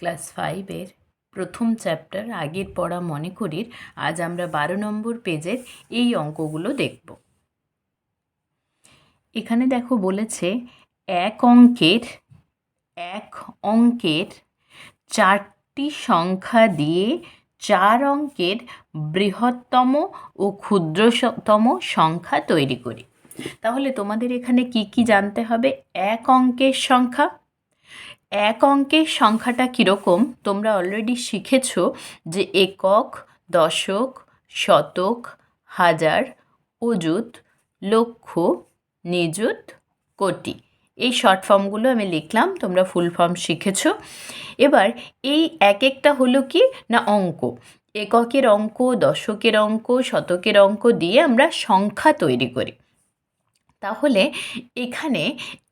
Class ফাইভের প্রথম chapter আগের পড়া মনে করির, আজ আমরা বারো নম্বর পেজের এই অঙ্কগুলো দেখব। এখানে দেখো বলেছে, এক অঙ্কের এক অঙ্কের চারটি সংখ্যা দিয়ে চার অঙ্কের বৃহত্তম ও ক্ষুদ্রতম সংখ্যা তৈরি করি। তাহলে তোমাদের এখানে কি কি জানতে হবে? এক অঙ্কের সংখ্যা এক অঙ্কের সংখ্যাটা কীরকম? তোমরা অলরেডি শিখেছ যে একক, দশক, শতক, হাজার, অযুত, লক্ষ, নিযুত, কোটি। এই শর্ট ফর্মগুলো আমি লিখলাম, তোমরা ফুল ফর্ম শিখেছ। এবার এই এক একটা হলো কি না অঙ্ক? এককের অঙ্ক, দশকের অঙ্ক, শতকের অঙ্ক দিয়ে আমরা সংখ্যা তৈরি করি। তাহলে এখানে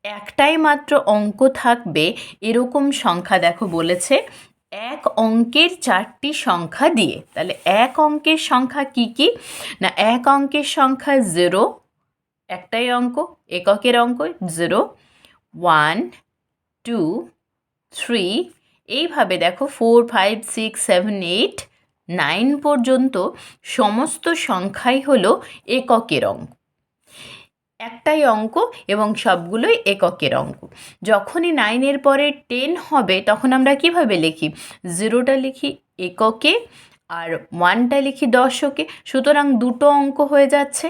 একটাই মাত্র অঙ্ক থাকবে, এরকম সংখ্যা দেখো বলেছে, এক অঙ্কের চারটি সংখ্যা দিয়ে। তাহলে এক অঙ্কের সংখ্যা কি কি? না, এক অঙ্কের সংখ্যা জিরো একটাই অঙ্ক, এককের অঙ্ক জিরো ওয়ান টু থ্রি এইভাবে দেখো four five six seven eight nine পর্যন্ত সমস্ত সংখ্যাই হলো এককের অঙ্ক। একটাই অঙ্ক এবং সবগুলোই এককের অঙ্ক। যখনই নাইনের পরে টেন হবে, তখন আমরা কীভাবে লিখি? জিরোটা লিখি এককে আর ওয়ানটা লিখি দশকে। সুতরাং দুটো অঙ্ক হয়ে যাচ্ছে।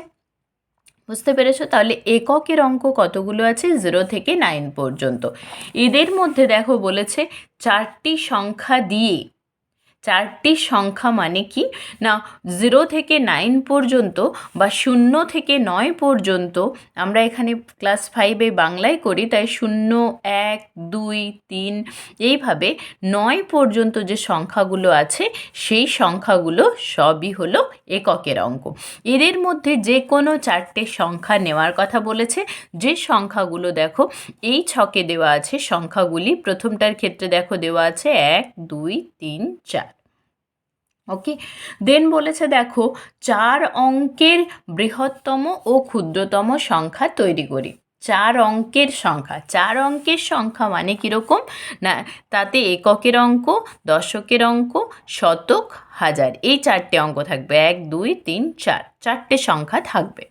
বুঝতে পেরেছ? তাহলে এককের অঙ্ক কতগুলো আছে? জিরো থেকে নাইন পর্যন্ত। এদের মধ্যে দেখো বলেছে চারটি সংখ্যা দিয়ে চারটি সংখ্যা মানে কি? না জিরো থেকে নাইন পর্যন্ত বা শূন্য থেকে নয় পর্যন্ত আমরা এখানে ক্লাস ফাইভে বাংলায় করি, তাই শূন্য, এক, দুই, তিন এইভাবে নয় পর্যন্ত যে সংখ্যাগুলো আছে, সেই সংখ্যাগুলো সবই হলো এককের অঙ্ক। এদের মধ্যে যে কোনো চারটে সংখ্যা নেওয়ার কথা বলেছে। যে সংখ্যাগুলো দেখো, এই ছকে দেওয়া আছে সংখ্যাগুলি, প্রথমটার ক্ষেত্রে দেখো দেওয়া আছে এক, দুই, তিন, চার। ওকে দেন বলেছে, দেখো, চার অঙ্কের বৃহত্তম ও ক্ষুদ্রতম সংখ্যা তৈরি করি। চার অঙ্কের সংখ্যা। চার অঙ্কের সংখ্যা মানে কীরকম না, তাতে এককের অঙ্ক, দশকের অঙ্ক, শতক, হাজার। এই চারটে অঙ্ক থাকবে। এক, দুই, তিন, চার। চারটে সংখ্যা থাকবে।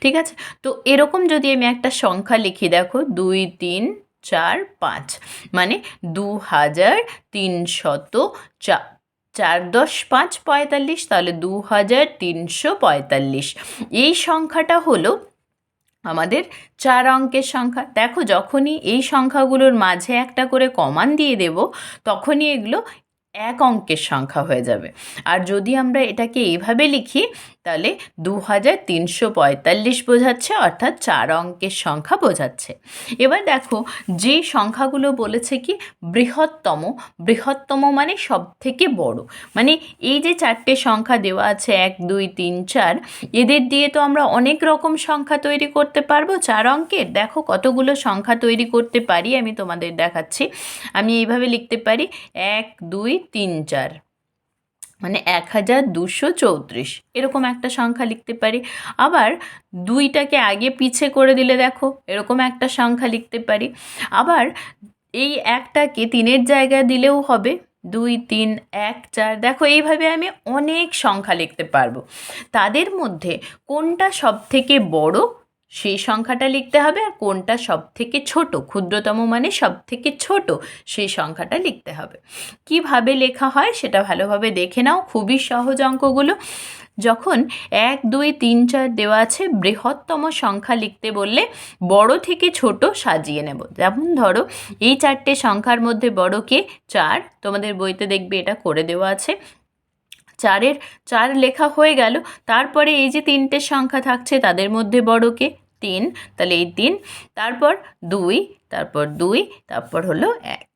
ঠিক আছে? তো এরকম যদি আমি একটা সংখ্যা লিখি, দেখো, দুই, তিন, চার, পাঁচ। মানে দু হাজার তিনশত চা চার দশ পাঁচ পঁয়তাল্লিশ তাহলে দু হাজার তিনশো পঁয়তাল্লিশ। এই সংখ্যাটা হলো আমাদের চার অঙ্কের সংখ্যা। দেখো যখনই এই সংখ্যাগুলোর মাঝে একটা করে কমান দিয়ে দেব, তখনই এগুলো এক অঙ্কের সংখ্যা হয়ে যাবে। আর যদি আমরা এটাকে এইভাবে লিখি তাহলে দু হাজার তিনশো পঁয়তাল্লিশ বোঝাচ্ছে, অর্থাৎ চার অঙ্কের সংখ্যা বোঝাচ্ছে। এবার দেখো, যে সংখ্যাগুলো বলেছে কি? বৃহত্তম। বৃহত্তম মানে সব থেকে বড়। মানে এই যে চারটে সংখ্যা দেওয়া আছে, এক, দুই, তিন, চার, এদের দিয়ে তো আমরা অনেক রকম সংখ্যা তৈরি করতে পারব চার অঙ্কের। দেখো কতগুলো সংখ্যা তৈরি করতে পারি আমি তোমাদের দেখাচ্ছি। আমি এইভাবে লিখতে পারি, এক, দুই, তিন, চার। মানে এক হাজার দুশো চৌত্রিশ। এরকম একটা সংখ্যা লিখতে পারি। আবার দুইটাকে আগে পিছে করে দিলে দেখো, এরকম একটা সংখ্যা লিখতে পারি। আবার এই একটাকে তিনের জায়গায় দিলেও হবে। দুই, তিন, এক, চার, দেখো এইভাবে আমি অনেক সংখ্যা লিখতে পারব। তাদের মধ্যে কোনটা সব থেকে বড় সেই সংখ্যাটা লিখতে হবে আর কোনটা সব থেকে ছোট, ক্ষুদ্রতম মানে সব থেকে ছোট, সেই সংখ্যাটা লিখতে হবে। কীভাবে লেখা হয় সেটা ভালোভাবে দেখে নাও, খুবই সহজ অঙ্কগুলো। যখন এক, দুই, তিন, চার দেওয়া আছে, বৃহত্তম সংখ্যা লিখতে বললে বড় থেকে ছোট সাজিয়ে নেব। যেমন ধরো, এই চারটে সংখ্যার মধ্যে বড় কে? চার। তোমাদের বইতে দেখবে এটা করে দেওয়া আছে। চারের, চার লেখা হয়ে গেল। তারপরে এই যে তিনটে সংখ্যা থাকছে, তাদের মধ্যে বড় কে? তিন। তাহলে এই তিন, তারপর দুই তারপর দুই, তারপর হলো এক।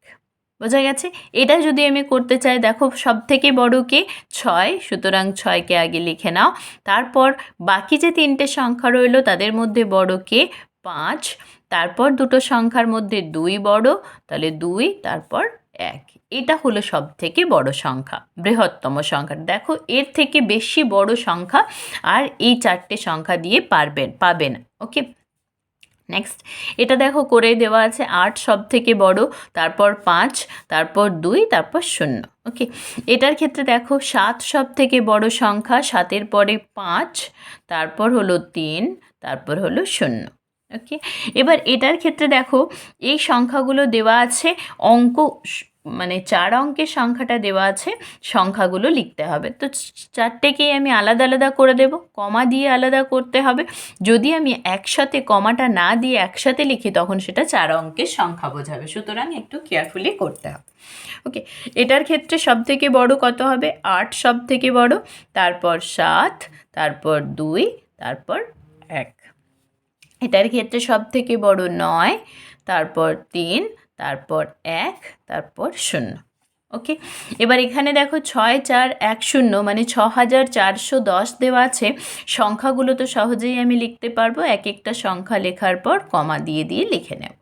বোঝা গেছে? এটা যদি আমি করতে চাই, দেখো সব থেকে বড় কে? ছয়। সুতরাং ছয়কে আগে লিখে নাও। তারপর বাকি যে তিনটে সংখ্যা রইল, তাদের মধ্যে বড় কে? পাঁচ। তারপর দুটো সংখ্যার মধ্যে দুই বড়, তাহলে দুই, তারপর এক। এটা হলো সব থেকে বড় সংখ্যা, বৃহত্তম সংখ্যা। দেখো, এর থেকে বেশি বড় সংখ্যা আর এই চারটে সংখ্যা দিয়ে পারবেন পাবে না ওকে নেক্সট এটা দেখো করে দেওয়া আছে আট সব থেকে বড়, তারপর পাঁচ, তারপর দুই, তারপর শূন্য ওকে এটার ক্ষেত্রে দেখো সাত সব থেকে বড় সংখ্যা, সাতের পরে পাঁচ, তারপর হলো তিন, তারপর হলো শূন্য ওকে এবার এটার ক্ষেত্রে দেখো এই সংখ্যাগুলো দেওয়া আছে অঙ্ক মানে চার অঙ্কের সংখ্যাটা দেওয়া আছে, সংখ্যাগুলো লিখতে হবে। তো চারটেকেই আমি আলাদা আলাদা করে দেব, কমা দিয়ে আলাদা করতে হবে। যদি আমি একসাথে কমাটা না দিয়ে একসাথে লিখি, তখন সেটা চার অঙ্কের সংখ্যা বোঝাবে। সুতরাং একটু কেয়ারফুলি করতে হবে। ওকে, এটার ক্ষেত্রে সব থেকে বড় কত হবে? আট সব থেকে বড়, তারপর সাত, তারপর দুই, তারপর এক। এটার ক্ষেত্রে সব থেকে বড় নয়, তারপর তিন তারপর এক, তারপর শূন্য। ওকে এবার এখানে দেখো ছয়, চার, এক, শূন্য মানে ছ হাজার চারশো দশ দেওয়া আছে। সংখ্যাগুলো তো সহজেই আমি লিখতে পারব। এক একটা সংখ্যা লেখার পর কমা দিয়ে দিয়ে লিখে নেব।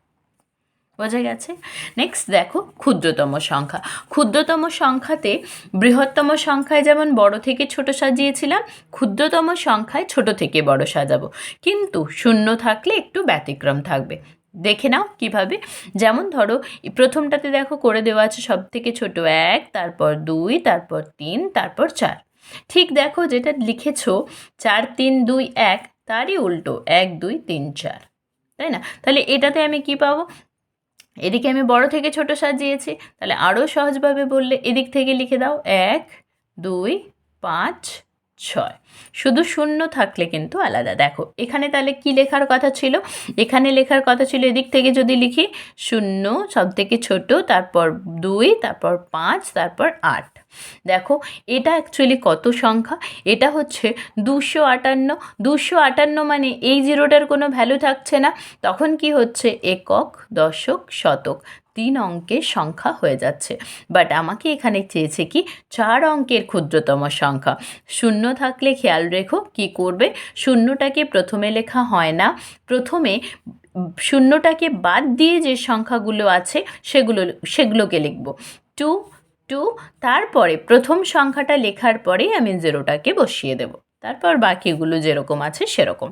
বোঝা গেছে? নেক্সট দেখো ক্ষুদ্রতম সংখ্যা। ক্ষুদ্রতম সংখ্যাতে বৃহত্তম সংখ্যায় যেমন বড় থেকে ছোট সাজিয়েছিলাম, ক্ষুদ্রতম সংখ্যায় ছোট থেকে বড় সাজাবো। কিন্তু শূন্য থাকলে একটু ব্যতিক্রম থাকবে। দেখে নাও কীভাবে। যেমন ধরো, প্রথমটাতে দেখো করে দেওয়া আছে সব থেকে ছোট এক, তারপর দুই, তারপর তিন, তারপর চার। ঠিক দেখো যেটা লিখেছো, চার, তিন, দুই, এক, তারই উল্টো, এক, দুই, তিন, চার। তাই না? তাহলে এটাতে আমি কি পাবো? এদিকে আমি বড় থেকে ছোট সাজিয়েছি, তাহলে আরও সহজভাবে বললে এদিক থেকে লিখে দাও, এক, দুই, পাঁচ ছয়। শুধু শূন্য থাকলে কিন্তু আলাদা। দেখো, এখানে তাহলে কি লেখার কথা ছিল? এখানে লেখার কথা ছিল এদিক থেকে যদি লিখি, শূন্য সব থেকে ছোট, তারপর দুই, তারপর পাঁচ, তারপর আট। দেখো, এটা অ্যাকচুয়ালি কত সংখ্যা? এটা হচ্ছে দুশো আটান্ন। দুশো আটান্ন মানে এই জিরোটার কোনো ভ্যালু থাকছে না। তখন কি হচ্ছে? একক, দশক, শতক। তিন অঙ্কের সংখ্যা হয়ে যাচ্ছে। বাট আমাকে এখানে চেয়েছে কি, চার অঙ্কের ক্ষুদ্রতম সংখ্যা। শূন্য থাকলে খেয়াল রেখো, কি করবে? শূন্যটাকে প্রথমে লেখা হয় না। প্রথমে শূন্যটাকে বাদ দিয়ে যে সংখ্যাগুলো আছে, সেগুলো, সেগুলোকে লিখব। টু টু তারপরে প্রথম সংখ্যাটা লেখার পরেই আমি জিরোটাকে বসিয়ে দেব। তারপর বাকিগুলো যেরকম আছে, সেরকম।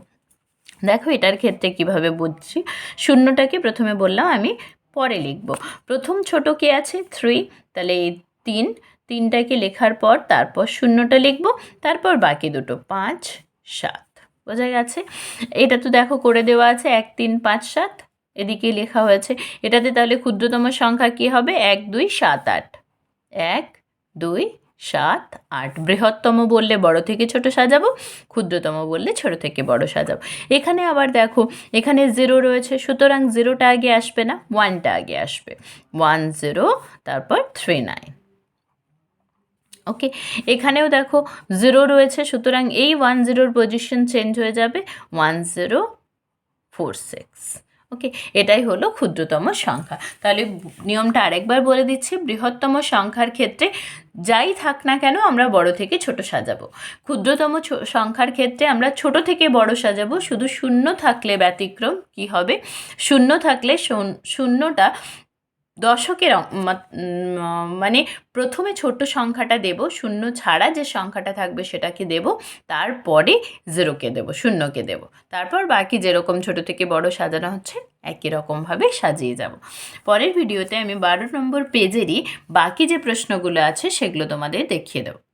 দেখো এটার ক্ষেত্রে কীভাবে বুঝছি। শূন্যটাকে প্রথমে বললাম আমি পরে লিখব। প্রথম ছোট কে আছে? থ্রি তাহলে এই তিন, তিনটাকে লেখার পর তারপর শূন্যটা লিখব, তারপর বাকি দুটো, পাঁচ, সাত। বোঝা গেছে? এটা তো দেখো করে দেওয়া আছে, এক, তিন, পাঁচ, সাত। এদিকে লেখা হয়েছে, এটাতে তাহলে ক্ষুদ্রতম সংখ্যা কি হবে? এক, দুই, সাত, আট। এক, দুই সাত, আট, বৃহত্তম বললে বড় থেকে ছোট সাজাবো, ক্ষুদ্রতম বললে ছোট থেকে বড় সাজাবো। এখানে আবার দেখো, এখানে জিরো রয়েছে, সুতরাং জিরোটা আগে আসবে না ওয়ানটা আগে আসবে। ওয়ান জিরো তারপর থ্রি নাইন ওকে এখানেও দেখো জিরো রয়েছে, সুতরাং এই ওয়ান জিরোর পজিশন চেঞ্জ হয়ে যাবে one zero four six okay এটাই হলো ক্ষুদ্রতম সংখ্যা। তাহলে নিয়মটা আরেকবার বলে দিচ্ছি, বৃহত্তম সংখ্যার ক্ষেত্রে যাই থাক না কেন আমরা বড় থেকে ছোট সাজাবো। ক্ষুদ্রতম সংখ্যার ক্ষেত্রে আমরা ছোট থেকে বড় সাজাবো, শুধু শূন্য থাকলে ব্যতিক্রম কি হবে? শূন্য থাকলে শূন্যটা দশকের মানে প্রথমে ছোট্ট সংখ্যাটা দেব, শূন্য ছাড়া যে সংখ্যাটা থাকবে সেটাকে দেব, তারপরে জিরোকে দেব, শূন্যকে দেব। তারপর বাকি যেরকম ছোট থেকে বড় সাজানো হচ্ছে, একই রকমভাবে সাজিয়ে যাব। পরের ভিডিওতে আমি বারো নম্বর পেজেরই বাকি যে প্রশ্নগুলো আছে সেগুলো তোমাদের দেখিয়ে দেবো।